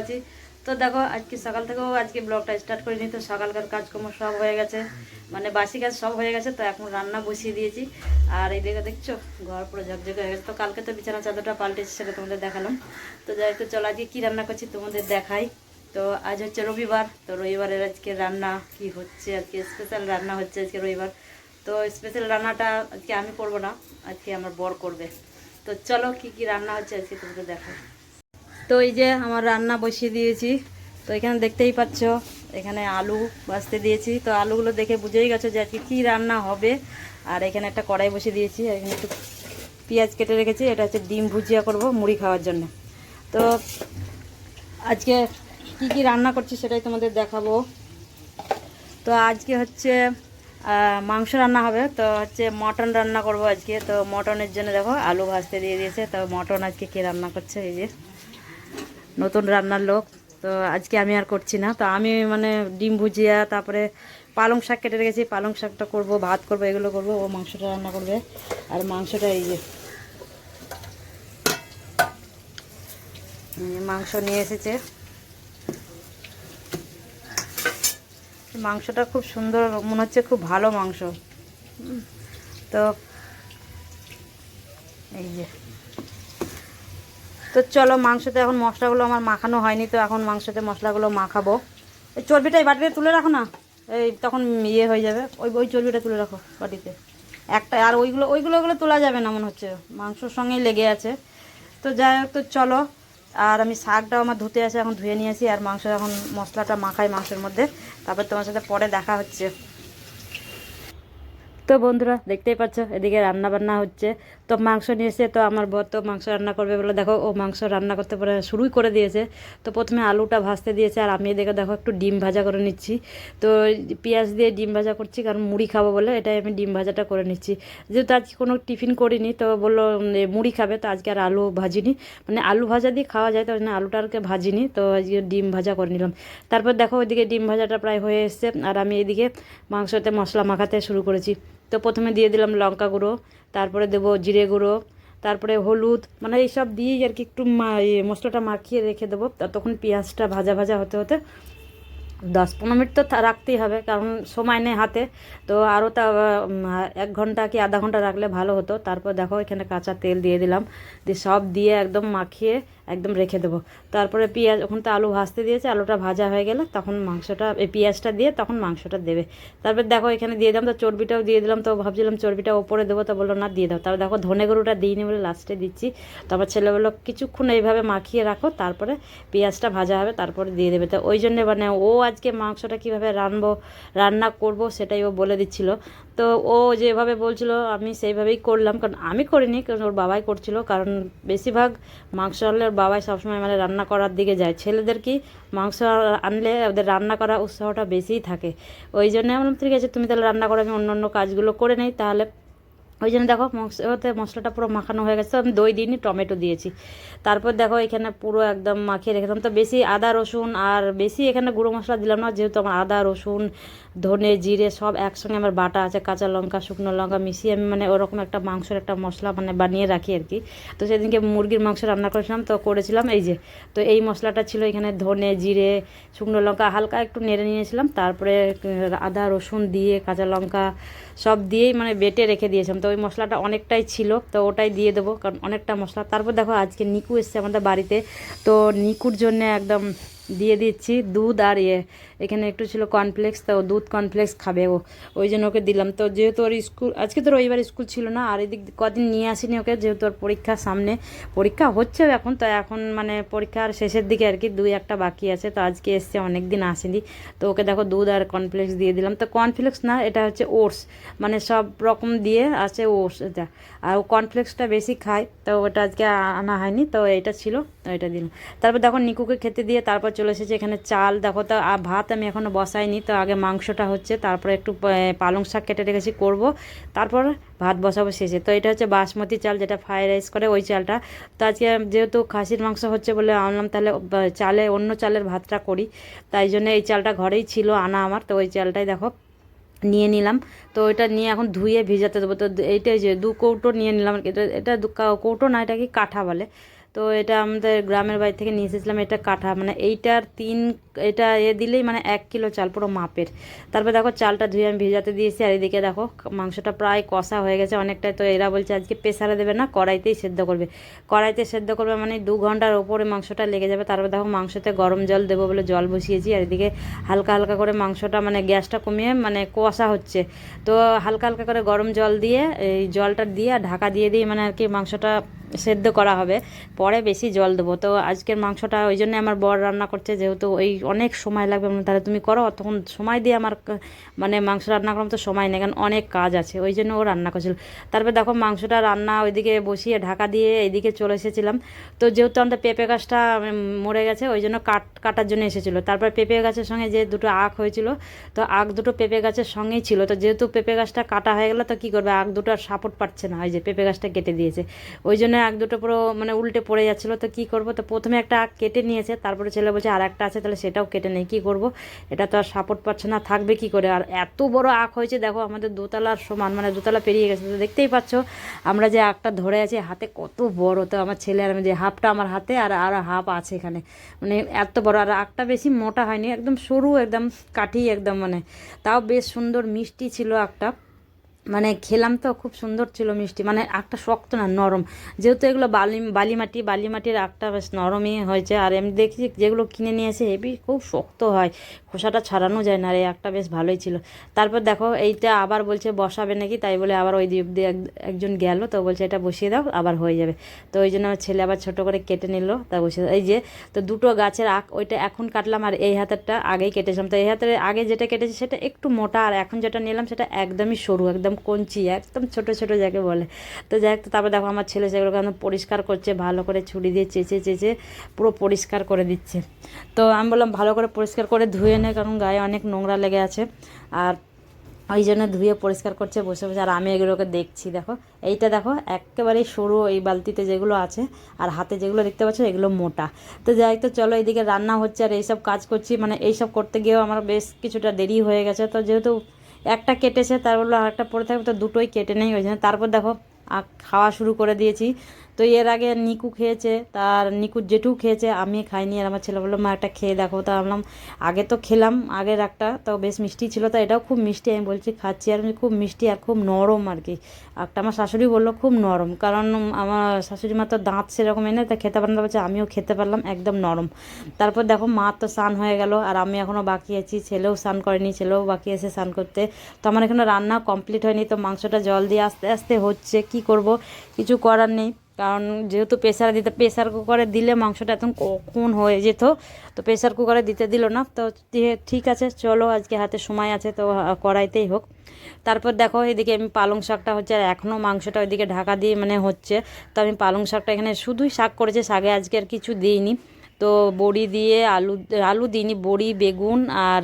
আছি। তো দেখো, আজকে সকাল থেকেও আজকে ব্লগটা স্টার্ট করিনি, তো সকালকার কাজকর্ম সব হয়ে গেছে। মানে বাসি কাজ সব হয়ে গেছে, তো এখন রান্না বসিয়ে দিয়েছি। আর এইদিকে দেখছ, ঘর পুরো ঝকঝকে হয়ে গেছে। তো কালকে তো বিছানা চাদরটা পাল্টেছি, সেটা তোমাদের দেখালাম। তো যাই তো চলো আজকে কী রান্না করছি তোমাদের দেখাই। তো আজ হচ্ছে রবিবার, তো রবিবারের আজকে রান্না কি হচ্ছে, আজকে স্পেশাল রান্না হচ্ছে আজকে রবিবার। তো স্পেশাল রান্নাটা আজকে আমি করব না, আজকে আমার বর করবে। তো চলো কি কি রান্না হচ্ছে আজকে তোমাদের দেখো তো এই যে আমার রান্না বসিয়ে দিয়েছি। তো এখানে দেখতেই পাচ্ছ, এখানে আলু ভাজতে দিয়েছি। তো আলুগুলো দেখে বুঝেই গেছো যে আজকে কী রান্না হবে। আর এখানে একটা কড়াই বসিয়ে দিয়েছি, আর এখানে একটু পেঁয়াজ কেটে রেখেছি। এটা হচ্ছে ডিম ভুজিয়া করব মুড়ি খাওয়ার জন্য। তো আজকে কি কি রান্না করছি সেটাই তোমাদের দেখাবো। তো আজকে হচ্ছে মাংস রান্না হবে। তো হচ্ছে মটন রান্না করব আজকে। তো মটনের জন্য দেখো আলু ভাজতে দিয়ে দিয়েছে। তো মটন আজকে কে রান্না করছে এই যে। নতুন রান্নার লোক, তো আজকে আমি আর করছি না। তো আমি মানে ডিম ভুজিয়া, তারপরে পালং শাক কেটে রেখেছি। পালং শাকটা করব, ভাত করব, এগুলো করব, ও মাংসটা রান্না করবে। আর মাংসটা এই যে মাংস নিয়ে এসেছে। মাংসটা খুব সুন্দর, মনে হচ্ছে খুব ভালো মাংস। তো এই যে তো চলো, মাংসতে এখন মশলাগুলো আমার মাখানো হয়নি, তো এখন মাংসতে মশলাগুলো মাখাবো। এই চর্বিটা এই বাটিতে তুলে রাখো না, এই তখন ইয়ে হয়ে যাবে। ওই ওই চর্বিটা তুলে রাখো বাটিতে। একটা, আর ওইগুলো ওইগুলো ওগুলো তোলা যাবে না মনে হচ্ছে। মাংসর সঙ্গেই লেগে আছে। তো যাই হোক, তো চলো, আর আমি শাকটাও আমার ধুতে আছে, এখন ধুয়ে নিয়েছি আর মাংস এখন মশলাটা মাখাই মাংসের মধ্যে। তারপর তোমার সাথে পরে দেখা হচ্ছে। তো বন্ধুরা, দেখতেই পাচ্ছ, এদিকে রান্না বান্না হচ্ছে। তো মাংস নিয়ে এসে তো আমার বর তো মাংস রান্না করবে বলে দেখো ও মাংস রান্না করতে পারে শুরুই করে দিয়েছে। তো প্রথমে আলুটা ভাজতে দিয়েছে আর আমি এদিকে দেখো একটু ডিম ভাজা করে নিচ্ছি। তো পেঁয়াজ দিয়ে ডিম ভাজা করছি কারণ মুড়ি খাব বলে এটাই আমি ডিম ভাজাটা করে নিচ্ছি। যেহেতু আজকে কোনো টিফিন করিনি, তো বলল মুড়ি খাবে, তো আজকে আর আলু ভাজিনি। মানে আলু ভাজা দিয়ে খাওয়া যায়, তো আলুটা আরকে ভাজিনি, তো আজকে ডিম ভাজা করে নিলাম। তারপর দেখো ওইদিকে ডিম ভাজাটা প্রায় হয়ে এসছে। আর আমি এদিকে মাংসতে মশলা মাখাতে শুরু করেছি। তো প্রথমে দিয়ে দিলাম লঙ্কা গুঁড়ো তারপরে দেবো জিরে গুঁড়ো, তারপরে হলুদ মানে এইসব দিয়েই আর কি একটু মশলাটা মাখিয়ে রেখে দেবো। ততক্ষণ পেঁয়াজটা ভাজা ভাজা হতে হতে দশ পনেরো মিনিট তো রাখতেই হবে, কারণ সময় নেই হাতে। তো আরও তা এক ঘণ্টা কি আধা ঘণ্টা রাখলে ভালো হতো। তারপর দেখো এখানে কাঁচা তেল দিয়ে দিলাম। দিয়ে সব দিয়ে একদম মাখিয়ে একদম রেখে দেবো। তারপরে পেঁয়াজ, ওখান তো আলু ভাজতে দিয়েছে, আলুটা ভাজা হয়ে গেলে তখন মাংসটা, এই পেঁয়াজটা দিয়ে তখন মাংসটা দেবে। তারপর দেখো এখানে দিয়ে দিলাম তো চর্বিটাও দিয়ে দিলাম, তো ভাবছিলাম চর্বিটা ওপরে দেবো, তো বলল, না, দিয়ে দাও। তারপর দেখো ধনে গরুটা দিইনি বলে লাস্টে দিচ্ছি। তারপর ছেলে বলল, কিছুক্ষণ এইভাবে মাখিয়ে রাখো, তারপরে পেঁয়াজটা ভাজা হবে, তারপরে দিয়ে দেবে। তো ওই জন্যে মানে ও আজকে মাংসটা কীভাবে রানবো, রান্না করব সেটাই ও বলে দিচ্ছিল। তো ও যেভাবে বলছিল, আমি সেইভাবেই করলাম। কারণ আমি করিনি, কারণ ওর বাবাই করছিল। কারণ বেশিরভাগ মাংস আনলে ওর বাবাই সবসময় মানে রান্না করার দিকে যায়। ছেলেদের কি, মাংস আনলে ওদের রান্না করা উৎসাহটা বেশিই থাকে। ওই জন্য আমি ঠিক আছে, তুমি তাহলে রান্না করো, আমি অন্য অন্য কাজগুলো করে নেই। তাহলে ওই জন্য দেখো ওতে মশলাটা পুরো মাখানো হয়ে গেছে। আমি দই দিইনি, টমেটো দিয়েছি। তারপর দেখো এখানে পুরো একদম মাখিয়ে রেখেছিলাম। তো বেশি আদা, রসুন আর বেশি এখানে গুঁড়ো মশলা দিলাম না, যেহেতু আমার আদা, রসুন, ধনে, জিরে সব একসঙ্গে আমার বাটা আছে, কাঁচা লঙ্কা, শুকনো লঙ্কা মিশিয়ে আমি মানে ওরকম একটা মাংসের একটা মশলা মানে বানিয়ে রাখি আর কি। তো সেদিনকে মুরগির মাংস রান্না করেছিলাম, তো করেছিলাম এই যে। তো এই মশলাটা ছিল এখানে ধনে, জিরে, শুকনো লঙ্কা, হালকা একটু নেড়ে নিয়েছিলাম। তারপরে আদা, রসুন দিয়ে, কাঁচা লঙ্কা সব দিয়েই মানে বেটে রেখে দিয়েছিলাম। তো ওই মশলাটা অনেকটাই ছিল, তো ওটাই দিয়ে দেবো কারণ অনেকটা মশলা। তারপর দেখো আজকে নিকু এসছে আমাদের বাড়িতে, তো নিকুর জন্য একদম দিয়ে দিচ্ছি দুধ আর ইয়ে এখানে একটু ছিল কর্নফ্লেক্স তো দুধ কর্নফ্লেক্স খাবে ও। ওই জন্য ওকে দিলাম। তো যেহেতু ওর স্কুল, আজকে তো রবিবার স্কুল ছিল না, আর এদিক কদিন নিয়ে আসিনি ওকে, যেহেতু ওর পরীক্ষা সামনে। পরীক্ষা হচ্ছেও এখন, তো এখন মানে পরীক্ষার শেষের দিকে আর কি দুই একটা বাকি আছে, তো আজকে এসছে অনেক দিন আসেনি। তো ওকে দেখো দুধ আর কর্নফ্লেক্স দিয়ে দিলাম। তো কর্নফ্লেক্স না, এটা হচ্ছে ওটস। মানে সব রকম দিয়ে আছে ওটস এটা। আর ও কর্নফ্লেক্সটা বেশি খায়, তো ওটা আজকে আনা হয়নি, তো এটা ছিল এটা দিলাম। তারপর দেখো নিকুকে খেতে দিয়ে তারপর চলে এসেছে এখানে চাল। দেখো তো ভাত আমি এখনও বসাইনি, তো আগে মাংসটা হচ্ছে, তারপরে একটু পালং শাক কেটে রেখেছি, করব। তারপর ভাত বসাবো শেষে। তো এটা হচ্ছে বাসমতি চাল, যেটা ফ্রাইড রাইস করে ওই চালটা। তো আজকে যেহেতু খাসির মাংস হচ্ছে বলে আনলাম, তাহলে চালে, অন্য চালের ভাতটা করি। তাই জন্য এই চালটা ঘরেই ছিল আনা আমার, তো ওই চালটাই দেখো, নিয়ে নিলাম। তো এটা নিয়ে এখন ধুয়ে ভিজাতে দেবো। তো এইটাই যে দু কৌটো নিয়ে নিলাম এটা এটা দু কৌটো না, এটা কি কাঠা বলে? তো এটা আমাদের গ্রামের বাড়ি থেকে নিয়ে এসেছিলাম এটা কাঠা। মানে এইটার তিন, এটা এ দিলেই মানে এক কিলো চাল পুরো মাপের। তারপর দেখো চালটা ধুয়ে আমি ভিজাতে দিয়েছি, আর এদিকে দেখো মাংসটা প্রায় কষা হয়ে গেছে অনেকটাই। তো এরা বলছে আজকে প্রেসারে দেবে না, কড়াইতেই সেদ্ধ করবে। কড়াইতে সেদ্ধ করবে মানে দু ঘণ্টার ওপরে মাংসটা লেগে যাবে। তারপর দেখো মাংসতে গরম জল দেবো বলে জল বসিয়েছি, আর এদিকে হালকা হালকা করে মাংসটা মানে গ্যাসটা কমিয়ে মানে কষা হচ্ছে। তো হালকা হালকা করে গরম জল দিয়ে, এই জলটা দিয়ে ঢাকা দিয়ে দিয়ে মানে আর কি মাংসটা সেদ্ধ করা হবে। পরে বেশি জল দেবো। তো আজকের মাংসটা ওই জন্য আমার বর রান্না করছে, যেহেতু ওই অনেক সময় লাগবে। তাহলে তুমি করো, তখন সময় দিয়ে আমার মানে মাংস রান্না করার তো সময় নেই, কারণ অনেক কাজ আছে, ওই জন্য ও রান্না করছিল। তারপর দেখো মাংসটা রান্না ওইদিকে বসিয়ে ঢাকা দিয়ে এইদিকে চলে এসেছিলাম। তো যেহেতু আমাদের পেঁপে গাছটা মরে গেছে, ওই জন্য কাট, কাটার জন্য এসেছিল। তারপর পেঁপে গাছের সঙ্গে যে দুটো আখ হয়েছিল, তো আখ দুটো পেঁপে গাছের সঙ্গেই ছিল। তো যেহেতু পেঁপে গাছটা কাটা হয়ে গেলো, তো কী করবে? আখ দুটো আর সাপোর্ট পাচ্ছে না, ওই যে পেঁপে গাছটা কেটে দিয়েছে। ওই জন্য আখ দুটো পুরো মানে উল্টে পড়ে যাচ্ছিল, তো কী করব? তো প্রথমে একটা আখ কেটে নিয়েছে, তারপরে ছেলে বলছে আর একটা আছে, তাহলে সেটাও কেটে নেই, কী করব? এটা তো আর সাপোর্ট পাচ্ছে না, থাকবে কি করে? আর এত বড় আখ হয়েছে, দেখো আমাদের দোতলার সমান মানে দোতলা পেরিয়ে গেছে, তো দেখতেই পাচ্ছ, আমরা যে আখটা ধরে আছি, হাতে কত বড়, তো আমার ছেলে আর আমি যে হাফটা আমার হাতে আর আর হাফ আছে এখানে মানে এত বড়, আর আখটা বেশি মোটা হয়নি, একদম সরু, একদম কাঠি, একদম মানে তাও বেশ সুন্দর মিষ্টি ছিল আখটা। মানে খেলাম তো, খুব সুন্দর ছিল মিষ্টি। মানে আখটা শক্ত না, নরম। যেহেতু এগুলো বালি বালি মাটি বালি মাটির আখটা বেশ নরমই হয়েছে। আর এমনি দেখছি যেগুলো কিনে নিয়ে এসে হেবি খুব শক্ত হয়। খোসাটা ছাড়ানো যায় না আর এই আখটা বেশ ভালোই ছিল। তারপর দেখো, এইটা আবার বলছে বসাবে নাকি, তাই বলে আবার ওই এক- একজন গেল, তো বলছে এটা বসিয়ে দাও, আবার হয়ে যাবে। তো ওই জন্য ছেলে আবার ছোট করে কেটে নিল, তা বসিয়ে এই যে, তো দুটো গাছের আখ, ওইটা এখন কাটলাম আর এই হাতেরটা আগেই কেটেছিলাম। তো এই হাতের আগে যেটা কেটেছি সেটা একটু মোটা, আর এখন যেটা নিলাম সেটা একদমই সরু, একদম কঞ্চি, একদম ছোট ছোট যাকে বলে। তো যাই তো তারপর দেখো আমার ছেলে সেগুলোকে একদম পরিষ্কার করছে, ভালো করে ছুরি দিয়ে চেঁচে চেঁচে পুরো পরিষ্কার করে দিচ্ছে। তো আমি বললাম, ভালো করে পরিষ্কার করে ধুয়ে নে, কারণ গায়ে অনেক নোংরা লেগে আছে। আর ওই জন্য ধুয়ে পরিষ্কার করছে, বসে বসে। আর আমি এগুলোকে দেখছি, দেখো। এইটা দেখো, একেবারেই সরু এই বালতিতে যেগুলো আছে, আর হাতে যেগুলো দেখতে পাচ্ছ, এগুলো মোটা। তো যাই তো চলো এইদিকে রান্না হচ্ছে, আর এইসব কাজ করছি। মানে এইসব করতে গিয়েও আমার বেশ কিছুটা দেরি হয়ে গেছে। তো যেহেতু একটা কেটেছে, তার বলল আর একটা পড়ে থাকবে, তো দুটোই কেটে নেই, ওই জন্য। তারপর দেখো খাওয়া শুরু করে দিয়েছি। তো এর আগে নিকু খেয়েছে, তার নিকুর জেঠু খেয়েছে আমি খাইনি। আর আমার ছেলে বলল, মা, একটা খেয়ে দেখো। তা ভাবলাম, আগে তো খেলাম, আগের একটা তো বেশ মিষ্টি ছিল। তো এটাও খুব মিষ্টি, আমি বলছি খাচ্ছি। আর খুব মিষ্টি আর খুব নরম আর কি। একটা আমার শাশুড়ি বলল, খুব নরম। কারণ আমার শাশুড়ি মা তো দাঁত সেরকম এনে তা খেতে পারেন না। বলছে, আমিও খেতে পারলাম, একদম নরম। তারপর দেখো, মা তো স্নান হয়ে গেল, আর আমি এখনও বাকি আছি। ছেলেও স্নান করেনি, ছেলেও বাকি আছে স্নান করতে। তো আমার এখানে রান্না কমপ্লিট হয়নি, তো মাংসটা জল দিয়ে আস্তে আস্তে হচ্ছে, কি করব? কিছু করার নেই। কারণ যেহেতু প্রেশার দিতে প্রেশার কুকারে দিলে মাংসটা এখন কখন হয়ে যেত, তো প্রেশার কুকারে দিতে দিল না। তো ঠিক আছে, চলো আজকে হাতে সময় আছে, তো কড়াইতেই হোক। তারপর দেখো এদিকে আমি পালং শাকটা হচ্ছে, আর এখনও মাংসটা ওইদিকে ঢাকা দিয়ে মানে হচ্ছে। তো আমি পালং শাকটা এখানে শুধুই শাক করেছে, শাকে আজকে আর কিছু দিইনি। তো বড়ি দিয়ে আলু আলু দিইনি, বড়ি, বেগুন আর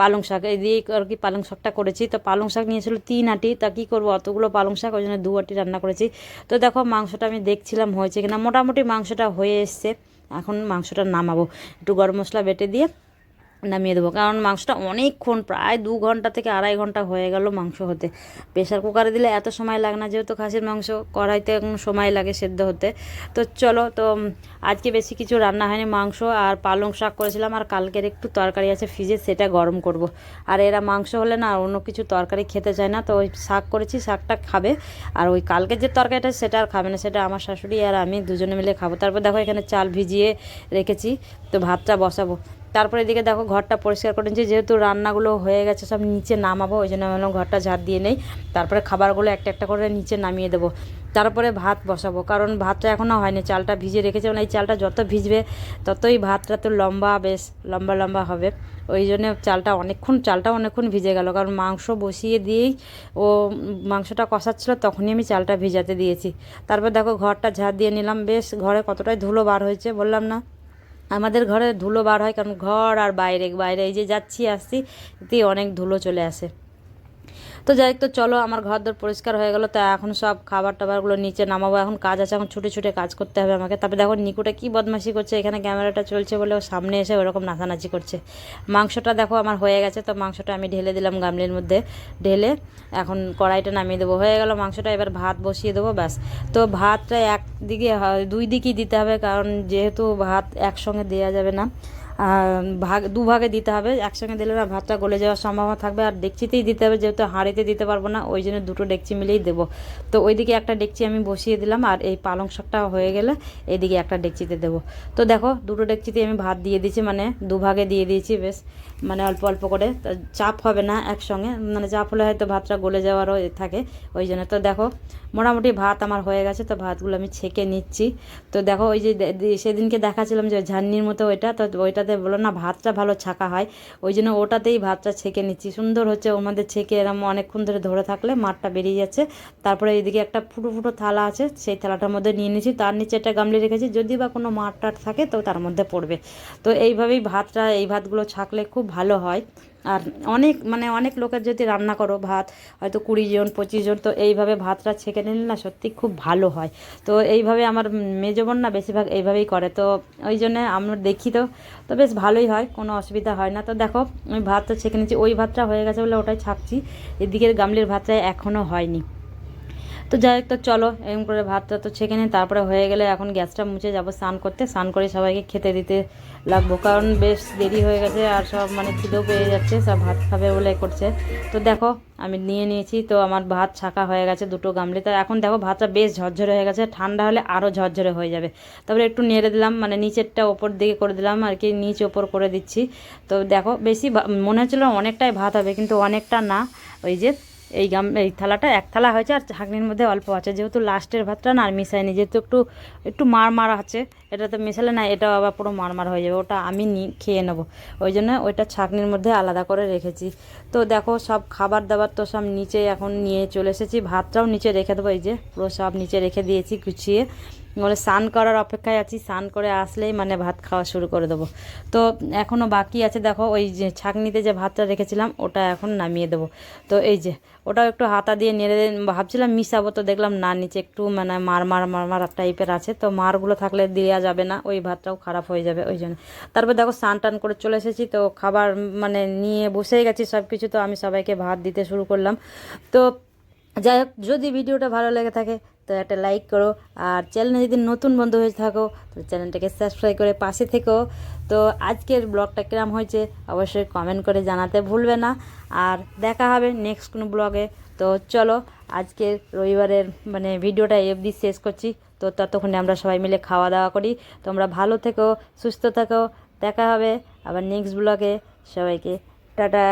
পালং শাক। এই দিয়ে আর কি পালং শাকটা করেছি। তো পালং শাক নিয়েছিল তিন আটি। তা কী করব? অতগুলো পালং শাক, ওই জন্য দু আটি রান্না করেছি। তো দেখো মাংসটা আমি দেখছিলাম হয়েছে কিনা। মোটামুটি মাংসটা হয়ে এসছে। এখন মাংসটা নামাবো। একটু গরম মশলা বেটে দিয়ে নামিয়ে দেবো। কারণ মাংসটা অনেকক্ষণ, প্রায় দু ঘণ্টা থেকে আড়াই ঘণ্টা হয়ে গেল মাংস হতে। প্রেশার কুকারে দিলে এত সময় লাগে না, যেহেতু খাসির মাংস কড়াইতে সময় লাগে সেদ্ধ হতে। তো চলো, তো আজকে বেশি কিছু রান্না হয়নি, মাংস আর পালং শাক করেছিলাম। আর কালকের একটু তরকারি আছে ফ্রিজে, সেটা গরম করব। আর এরা মাংস হলে না অন্য কিছু তরকারি খেতে চায় না। তো ওই শাক করেছি, শাকটা খাবে। আর ওই কালকের যে তরকারিটা, সেটা আর খাবে না, সেটা আমার শাশুড়ি আর আমি দুজনে মিলে খাব। তারপর দেখো এখানে চাল ভিজিয়ে রেখেছি। তো ভাতটা বসাবো। তারপরে এদিকে দেখো ঘরটা পরিষ্কার করে নিচ্ছি যেহেতু রান্নাগুলো হয়ে গেছে, সব নিচে নামাবো, ওই জন্য আমি ঘরটা ঝাড় দিয়ে নেই। তারপরে খাবারগুলো একটা একটা করে নিচে নামিয়ে দেবো। তারপরে ভাত বসাবো, কারণ ভাতটা এখনও হয়নি, চালটা ভিজে রেখেছে মানে এই চালটা যত ভিজবে, ততই ভাতটা তো লম্বা, বেশ লম্বা লম্বা হবে। ওই জন্য চালটা অনেকক্ষণ চালটা অনেকক্ষণ ভিজে গেল, কারণ মাংস বসিয়ে দিয়েই ও মাংসটা কষাচ্ছিলো, তখনই আমি চালটা ভিজাতে দিয়েছি। তারপর দেখো ঘরটা ঝাড় দিয়ে নিলাম, বেশ ঘরে কতটাই ধুলো বার হয়েছে, বললাম না। আমাদের ঘরে ধুলো বার হয়, কারণ ঘর আর বাইরে বাইরে এই যে যাচ্ছি, আসছি এতে অনেক ধুলো চলে আসে। তো যাই তো চলো, আমার ঘর দর পরিষ্কার হয়ে গেলো, তো এখন সব খাবার টাবারগুলো নিচে নামাবো। এখন কাজ আছে, এখন ছুটে ছুটে কাজ করতে হবে আমাকে। তারপরে দেখো, নিকুটা কি বদমাশি করছে, এখানে ক্যামেরাটা চলছে বলে ও সামনে এসে ওরকম নাচানাচি করছে। মাংসটা দেখো, আমার হয়ে গেছে, তো মাংসটা আমি ঢেলে দিলাম গামলির মধ্যে। ঢেলে এখন কড়াইটা নামিয়ে দেবো। হয়ে গেল মাংসটা, এবার ভাত বসিয়ে দেবো, ব্যাস। তো ভাতটা একদিকে দুই দিকেই দিতে হবে, কারণ যেহেতু ভাত একসঙ্গে দেওয়া যাবে না ভাগ দু ভাগে দিতে হবে। একসঙ্গে দিলে না ভাতটা গলে যাওয়ার সম্ভাবনা থাকবে। আর ডেকচিতেই দিতে হবে, যেহেতু হাঁড়িতে দিতে পারব না, ওই জন্য দুটো ডেকচি মিলেই দেবো। তো ওইদিকে একটা ডেকচি আমি বসিয়ে দিলাম, আর এই পালং শাকটা হয়ে গেলে এইদিকে একটা ডেকচিতে দেবো। তো দেখো, দুটো ডেকচিতে আমি ভাত দিয়ে দিয়েছি মানে দু ভাগে দিয়ে দিয়েছি, বেশ মানে অল্প অল্প করে। তো চাপ হবে না একসঙ্গে মানে চাপ হলে হয়তো ভাতটা গলে যাওয়ারও থাকে, ওই জন্য। তো দেখো, মোটামুটি ভাত আমার হয়ে গেছে, তো ভাতগুলো আমি ছেঁকে নিচ্ছি। তো দেখো, ওই যে সেদিনকে দেখাচ্ছিলাম যে ঝান্নির মতো ওইটা, তো ওইটাতে বলো না, ভাতটা ভালো ছাঁকা হয়। ওই জন্য ওটাতেই ভাতটা ছেঁকে নিচ্ছি। সুন্দর হচ্ছে মধ্যে ছেঁকে এরম অনেকক্ষণ ধরে ধরে থাকলে মাঠটা বেরিয়ে যাচ্ছে। তারপরে এইদিকে একটা ফুটো ফুটো থালা আছে, সেই থালাটার মধ্যে নিয়ে নিয়েছি। তার নিচে একটা গামলি রেখেছি, যদি বা কোনো মাঠ টাট থাকে তো তার মধ্যে পড়বে। তো এইভাবেই ভাতটা, এই ভাতগুলো ছাঁকলে খুব ভালো হয়। আর অনেক মানে অনেক লোকের যদি রান্না করো ভাত, হয়তো কুড়ি জন, পঁচিশ জন, তো এইভাবে ভাতটা ছেঁকে নিলে না সত্যি খুব ভালো হয়। তো এইভাবে আমার মেজো বোন না বেশিরভাগ এইভাবেই করে। তো ওই জন্য আমরা দেখি তো তো বেশ ভালোই হয়, কোনো অসুবিধা হয় না। তো দেখো আমি ভাতটা ছেঁকে নিচ্ছি। ওই ভাতটা হয়ে গেছে বলে ওটাই ছাকছি। এদিকের গামলির ভাতটা এখনও হয়নি। তো যাই হোক, তো চলো, এরকম করে ভাতটা তো ছেঁকে নিই, তারপরে হয়ে গেলে এখন গ্যাসটা মুছে যাব, স্নান করতে, স্নান করে সবাইকে খেতে দিতে লাগবো, কারণ বেশ দেরি হয়ে গেছে আর সব মানে খিদেও পেয়ে যাচ্ছে, সব ভাত খাবে বলে করছে। তো দেখো, আমি নিয়ে নিয়েছি, তো আমার ভাত ছাকা হয়ে গেছে দুটো গামলিতে এখন দেখো ভাতটা বেশ ঝরঝরে হয়ে গেছে, ঠান্ডা হলে আরও ঝরঝরে হয়ে যাবে। তারপরে একটু নেড়ে দিলাম মানে নিচেরটা ওপর দিকে করে দিলাম, আর কি নিচ ওপর করে দিচ্ছি। তো দেখো, বেশি মনে হচ্ছিল অনেকটাই ভাত হবে, কিন্তু অনেকটা না, ওই যে এই গাম, এই থালাটা, এক থালা হয়েছে আর ছাঁকনির মধ্যে অল্প আছে। যেহেতু লাস্টের ভাতটা না, আর মিশাইনি যেহেতু একটু একটু মার মার আছে, এটা তো মিশালে না এটা আবার পুরো মার মার হয়ে যাবে, ওটা আমি নি, খেয়ে নেব। ওই জন্য ওইটা ছাঁকনির মধ্যে আলাদা করে রেখেছি। তো দেখো, সব খাবার দাবার তো সব নিচে এখন নিয়ে চলে এসেছি, ভাতটাও নিচে রেখে দেবো, এই যে পুরো সব নিচে রেখে দিয়েছি, গুছিয়ে। বলে, স্নান করার অপেক্ষায় আছি, স্নান করে আসলেই মানে ভাত খাওয়া শুরু করে দেবো। তো এখনও বাকি আছে, দেখো, ওই যে ছাঁকনিতে যে ভাতটা রেখেছিলাম, ওটা এখন নামিয়ে দেবো। তো এই যে, ওটাও একটু হাতা দিয়ে নেড়ে ভাবছিলাম মিশাবো, তো দেখলাম না, নিচে একটু মানে মার মার মার মার টাইপের আছে। তো মারগুলো থাকলে দেওয়া যাবে না, ওই ভাতটাও খারাপ হয়ে যাবে, ওই জন্য। তারপর দেখো, স্নান টান করে চলে এসেছি, তো খাবার মানে নিয়ে বসেই গেছি সব কিছু তো আমি সবাইকে ভাত দিতে শুরু করলাম। তো যাই হোক, যদি ভিডিওটা ভালো লেগে থাকে, তো একটা লাইক করো। আর চ্যানেলে যদি নতুন বন্ধু হয়ে থাকো, তো চ্যানেলটাকে সাবস্ক্রাইব করে পাশে থেকো। তো আজকের ব্লগটা কিরম হয়েছে, অবশ্যই কমেন্ট করে জানাতে ভুলবে না। আর দেখা হবে নেক্সট কোনো ব্লগে তো চলো, আজকের রবিবারের মানে ভিডিওটা এফডি শেষ করছি। তো ততক্ষণে আমরা সবাই মিলে খাওয়া দাওয়া করি। তোমরা ভালো থেকো, সুস্থ থেকো। দেখা হবে আবার নেক্সট ব্লগে সবাইকে, টাটা।